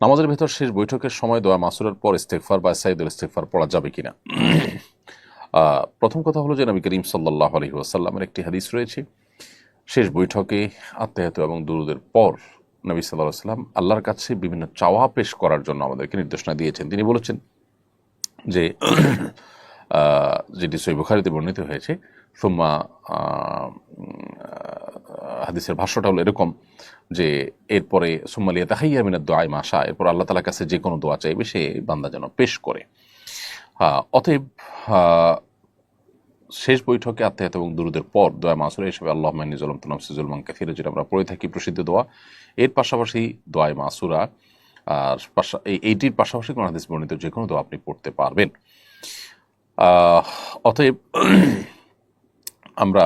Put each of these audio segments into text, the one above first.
নামাজের ভেতর শেষ বৈঠকের সময় দোয়া মাসুরের পর ইস্তেকফার বা সাইদুল ইস্তেকফার পড়া যাবে কিনা? প্রথম কথা হলো যে নবী করিম সাল্লাহ আলহি আসাল্লামের একটি হাদিস রয়েছে। শেষ বৈঠকে আত্মায়ত এবং দুরুদের পর নবী সাল্লাহ সাল্লাম আল্লাহর কাছে বিভিন্ন চাওয়া পেশ করার জন্য আমাদেরকে নির্দেশনা দিয়েছেন। তিনি বলেছেন যে যেটি সই বুখারিতে বর্ণিত হয়েছে, সোম্মা হাদিসের ভাষ্যটা হলো এরকম যে এরপরে সোম্মালিয়া তাহাইয়া মিনার দোয়াই মাসা এরপর আল্লাহ তালার কাছে যে কোনো দোয়া চাইবে সে বান্দা যেন পেশ করে। অতএব শেষ বৈঠকে আত্মায়াত এবং দুরুদের পর দোয়া মাসুরা হিসেবে আল্লাহ মাইনি জলম তনম কাথিরা যেটা আমরা পড়ে থাকি প্রসিদ্ধ দোয়া, এর পাশাপাশি দোয়ায় মাসুরা, আর এই এইটির পাশাপাশি কোন হাদিস বর্ণিত যে কোনো দোয়া আপনি পড়তে পারবেন। অতএব, আমরা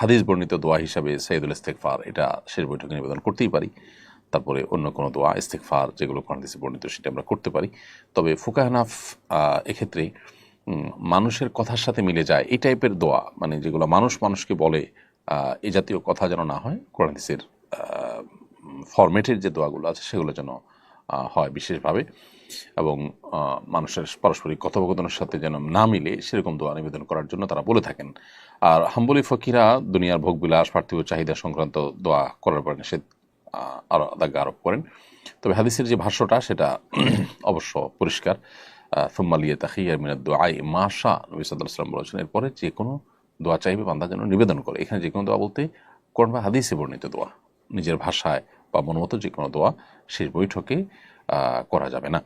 হাদিস বর্ণিত দোয়া হিসাবে সৈয়দুল ইস্তেকফার এটা শেষ বৈঠকে নিবেদন করতেই পারি। তারপরে অন্য কোনো দোয়া ইস্তেকফার যেগুলো হাদিসে বর্ণিত সেটা আমরা করতে পারি। তবে ফুকাহানাফ এক্ষেত্রে মানুষের কথার সাথে মিলে যায় এই টাইপের দোয়া মানে যেগুলো মানুষ মানুষকে বলে এ জাতীয় কথা যেন না হয়, কোরআন হাদিসের ফরম্যাটের যে দোয়াগুলো আছে সেগুলো যেন হয় বিশেষভাবে এবং মানুষের পারস্পরিক কথোপকথনের সাথে যেন না মিলে সেরকম দোয়া নিবেদন করার জন্য তারা বলে থাকেন। আর হাম্বলি ফকিরা দুনিয়ার ভোগবিলাস পার্থিব চাহিদা সংক্রান্ত দোয়া করার পর নিষেধ আহ, আরও আদাগ্য আরোপ করেন। তবে হাদিসের যে ভাষ্যটা সেটা অবশ্য পরিষ্কার। ফুম্মালিয়া তাহিয়া মিনাদ দোয়াই মাশা নবী সাল্লাম বলেছেন এরপরে যে কোনো দোয়া চাইবে বান্দা যেন নিবেদন করে। এখানে যে কোনো দোয়া বলতে কোরআন বা হাদিসে বর্ণিত দোয়া। নিজের ভাষায় বা মনোমতো যে কোনো দোয়া শেষ বৈঠকে করা যাবে না।